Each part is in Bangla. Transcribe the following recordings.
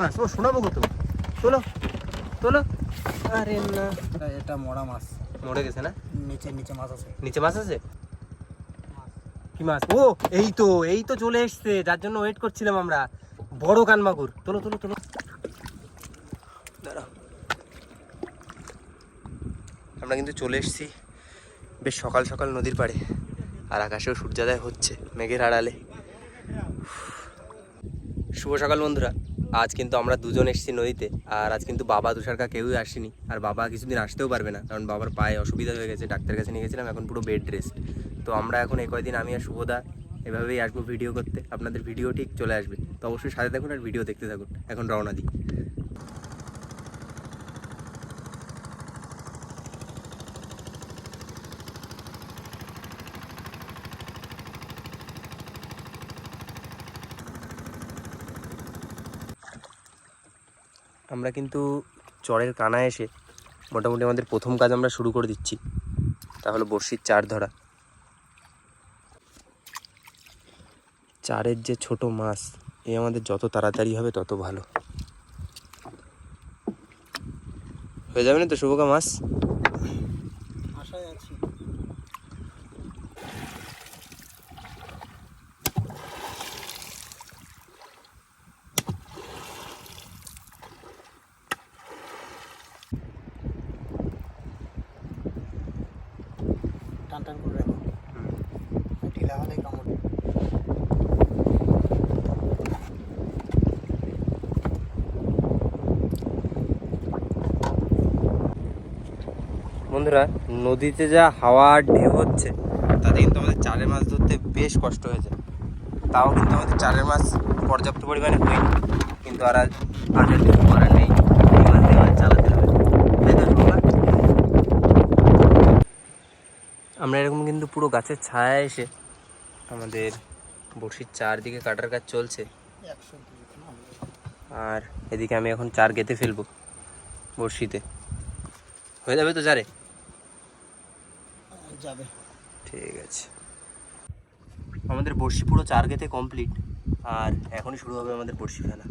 মাছ ও শোনাবো কত? তোলো তোলো আরে না। এটা- মরা মাছ। মরে গেছে না? নিচে নিচে মাছ আছে। নিচে মাছ আছে? কি মাছ? ও এই তো এই তো চলে এসছে। যার জন্য ওয়েট করছিলাম আমরা। বড় কান মাগুর তোলো তোলো। তোলো। আমরা কিন্তু চলে এসেছি। বেশ সকাল সকাল নদীর পাড়ে। আর আকাশেও সূর্যোদয় হচ্ছে মেঘের আড়ালে। শুভ সকাল বন্ধুরা। আজ কিন্তু আমরা দুজন এসেছি নদীতে, আর আজ কিন্তু বাবা তুষারকা কেউই আসেনি, আর বাবা কিছুদিন আসতেও পারবে না, কারণ বাবার পায়ে অসুবিধা হয়ে গেছে ডাক্তার কাছে নিয়ে গেছিলাম, এখন পুরো বেড রেস্ট তো আমরা এখন এই কয়দিন আমি আর শুভদা এভাবেই আসব ভিডিও করতে, আপনাদের ভিডিও ঠিক চলে আসবে, তো অবশ্যই সাথে দেখুন আর ভিডিও দেখতে থাকুন, এখন রওনা দিই। আমরা কিন্তু চরের কানায় এসে মোটামুটি আমাদের প্রথম কাজ আমরা শুরু করে দিচ্ছি। তা হলো বড়শির চার ধরা। চারের যে ছোট মাছ, এ আমাদের যত তাড়াতাড়ি হবে তত ভালো। হয়ে যাবে না তো শুভকা মাছ আশায় আছি টান করে ঢিলা হলে কামড় বন্ধুরা, নদীতে যা হাওয়া ঢেউ হচ্ছে, তাতে কিন্তু আমাদের চারের মাছ ধরতে বেশ কষ্ট হয়েছে তাও কিন্তু আমাদের চারের মাছ পর্যাপ্ত পরিমাণে হয়নি, কিন্তু আর আর কিছু নেই এই মাছ দিয়ে আমাদের চালাতে হবে তাই তো শুভা? আমরা এরকম কিন্তু পুরো গাছের ছায়া এসে আমাদের বড়শির চারদিকে কাটার কাজ চলছে। আর এদিকে আমি এখন চার গেতে ফেলব বড়শিতে। হয়ে যাবে তো চারে? যাবে। ঠিক আছে। আমাদের বড়শি পুরো চার গেতে কমপ্লিট আর এখনই শুরু হবে আমাদের বড়শি ফেলা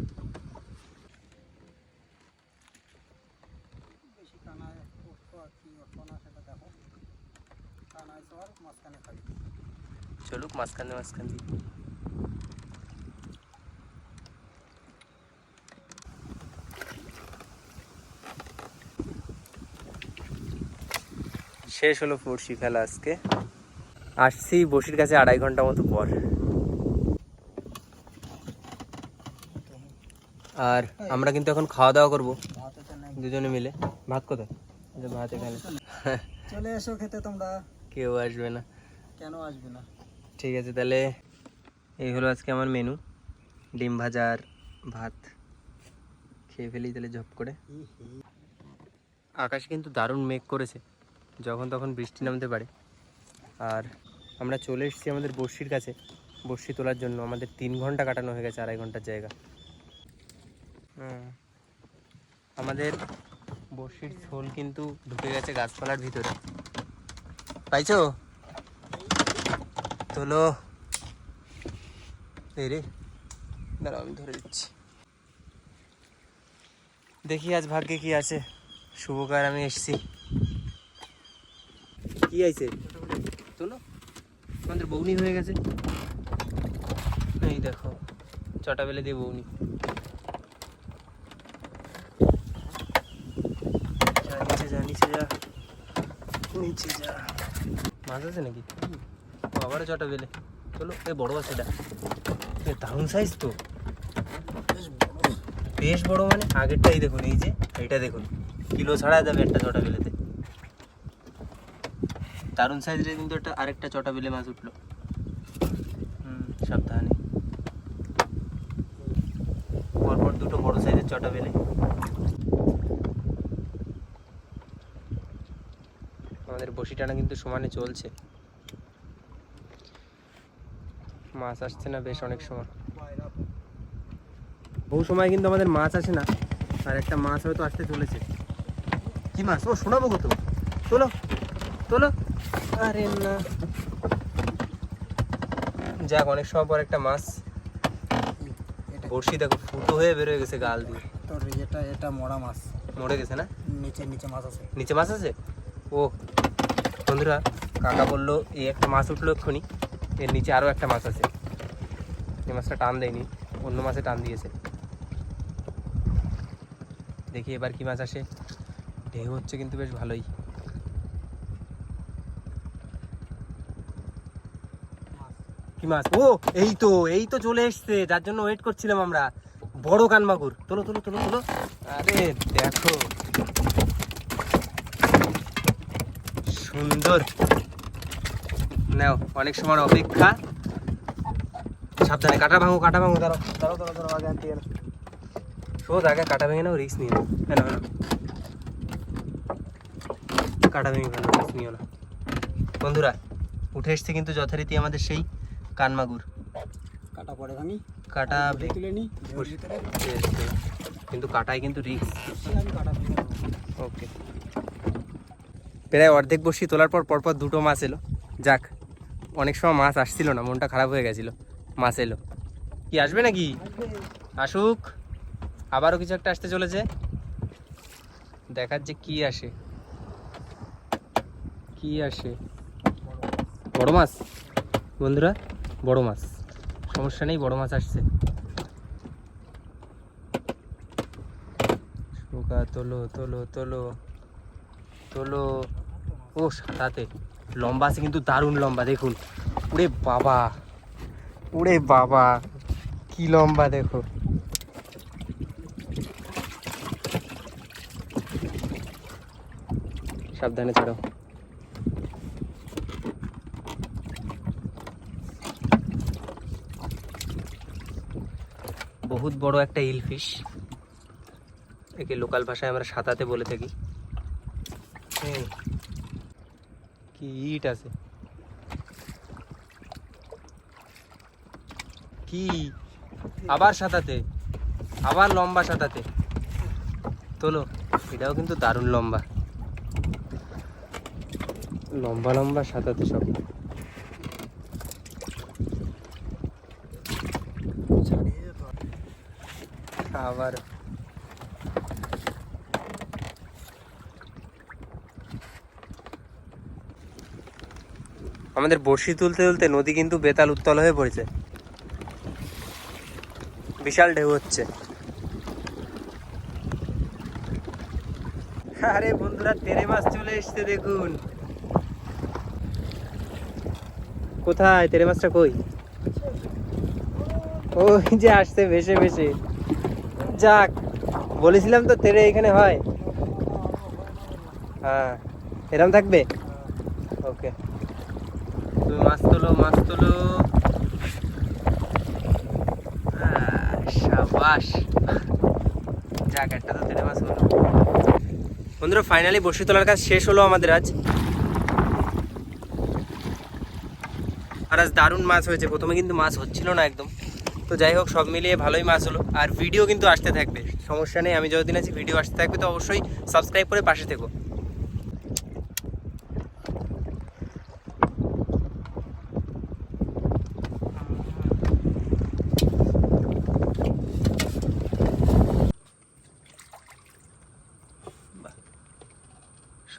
বেশি কানায় উঠতো আর কি উঠতো না সেটা দেখো কানায় চর মাঝখানে থাকবে চলুক মাঝখানে মাঝখান দিয়ে। শেষ হলো বড়শি ফেলা আজকে। আসছি বড়শির কাছে আড়াই ঘণ্টা মতো পর। আর আমরা কিন্তু এখন খাওয়া দাওয়া করব। দুজনে মিলে। ভাত কোথায়? ভাত এখানে চলে এসো খেতে তোমরা। কেউ আসবে না। আসবে না? ঠিক আছে, তাহলে এই হলো আজকে আমার মেনু ডিম ভাজা আর ভাত। খেয়ে ফেলি তাহলে ঝপ করে। আকাশ কিন্তু দারুণ মেঘ করেছে, যখন তখন বৃষ্টি নামতে পারে। আর আমরা চলে এসেছি আমাদের বড়শির কাছে। বড়শি তোলার জন্য। আমাদের তিন ঘণ্টা কাটানো হয়ে গেছে, আড়াই ঘণ্টার জায়গা। আমাদের বড়শির ঝোল কিন্তু ঢুকে গেছে গাছপালার ভিতরে। পাইছো? তোলো। এই রে। দাঁড়াও, আমি ধরে দিচ্ছি। দেখি আজ ভাগ্যে কি আছে। শুভকার আমি এসছি। কি আইছে তোলো। আমাদের বৌনি হয়ে গেছে। এই দেখো চটা বেলে দিয়ে বৌনি। নিচে যা নিচে যা। নিচে যা। মাছ আছে নাকি? ও, আবারও চটা বেলে চলো এ বড় এটা এ দারুণ সাইজ তো। বেশ বড়। মানে আগেরটাই দেখুন এই যে এটা দেখুন। কিলো ছাড়া যাবে একটা চটা বেলেতে। দারুণ সাইজের কিন্তু একটা আরেকটা চটা বেলে মাছ উঠল। হুম সাবধানে। পরপর দুটো বড় সাইজের চটা বেলে। আমাদের বসি টানা কিন্তু সমানে চলছে। মাছ আসছে না বেশ অনেক সময়। বহু সময় কিন্তু আমাদের মাছ আসে না আর একটা মাছ হয়তো আসতে চলেছে। কি মাছ? ও শোনাবো কত? তোলো তোলো। আরে না। যাক অনেক সময় পর একটা মাছ। বড়শি দেখো ফুটো হয়ে বেরোয় গেছে গাল দিয়ে। তোর এটা এটা মরা মাছ। মরে গেছে না? নিচে নিচে মাছ আছে। নিচে মাছ আছে? ও বন্ধুরা কাকা বলল এই একটা মাছ উঠল এক্ষুনি। এর নিচে আরও একটা মাছ আছে। এই মাছটা টান দেয়নি, অন্য মাছে টান দিয়েছে। দেখি এবার কি মাছ আসে। ঢেউ হচ্ছে কিন্তু বেশ ভালোই। কি মাছ? ও, এই তো এই তো চলে এসছে। যার জন্য ওয়েট করছিলাম আমরা। বড় কান মাগুর তোলো তোলো তোলো তোলো। আরে দেখো। সুন্দর। নাও অনেক সময় অপেক্ষা। সাবধানে কাটা ভাঙো কাটা ভাঙো দাঁড়াও দাঁড়াও দাঁড়াও দাঁড়াও আগে আনতে গেলো শোধ আগে কাটা ভেঙে নাও রিস্ক নিয়ে নাও না। হ্যাঁ কাটা ভেঙে ফেলো রিস্ক নিও না। বন্ধুরা উঠে এসছে কিন্তু যথারীতি আমাদের সেই কানমাগুর। কাটা পরে ভাঙি কাটা তুলে নি। কিন্তু কাটায় কিন্তু রিস্ক। ওকে প্রায় অর্ধেক বসি তোলার পর পরপর দুটো মাছ এলো। যাক অনেক সময় মাছ আসছিল না, মনটা খারাপ হয়ে গেছিল। মাছ এলো। কি, আসবে নাকি? আসুক। আবারও কিছু একটা আসতে চলেছে। দেখার যে কি আসে। কি আসে? বড় মাছ? বন্ধুরা, বড় মাছ। সমস্যা নেই, বড় মাছ আসছে। তোলো তোলো তোলো তোলো। ও সাঁতাতে। লম্বা আছে কিন্তু দারুণ লম্বা দেখুন। উড়ে বাবা। উড়ে বাবা কি লম্বা দেখো। সাবধানে ছাড়ো বহুত বড় একটা ইলফিশ। একে লোকাল ভাষায় আমরা সাঁতাতে বলে থাকি হুম। কি ইট আছে? কি? আবার সাঁতাতে? আবার লম্বা সাঁতাতে? তোলো, এটাও কিন্তু দারুণ লম্বা। লম্বা লম্বা সাঁতাতে সব। আবার আমাদের বড়শি তুলতে তুলতে নদী কিন্তু বেতাল উত্তল হয়ে পড়েছে। বিশাল ঢেউ হচ্ছে। আরে বন্ধুরা, তেরে মাছ চলে এসছে দেখুন। কোথায়? তেরে মাছটা কই? ওই যে আসছে ভেসে ভেসে। যাক, বলেছিলাম তো তেরে এখানে হয়। হ্যাঁ এরম থাকবে? ওকে। মাছ তোলো মাছ তোলো। সাবাস। তো তেরে মাছ হলো। বন্ধুরা ফাইনালি বসে তোলার কাজ শেষ হলো আমাদের আজ। আর আজ দারুণ মাছ হয়েছে। প্রথমে কিন্তু মাছ হচ্ছিল না একদম। তো যাই হোক, সব মিলিয়ে ভালোই মাছ হলো। আর ভিডিও কিন্তু আসতে থাকবে। সমস্যা নেই, আমি যতদিন আছি ভিডিও আসতে থাকবে। তো অবশ্যই সাবস্ক্রাইব করে পাশে থেকো।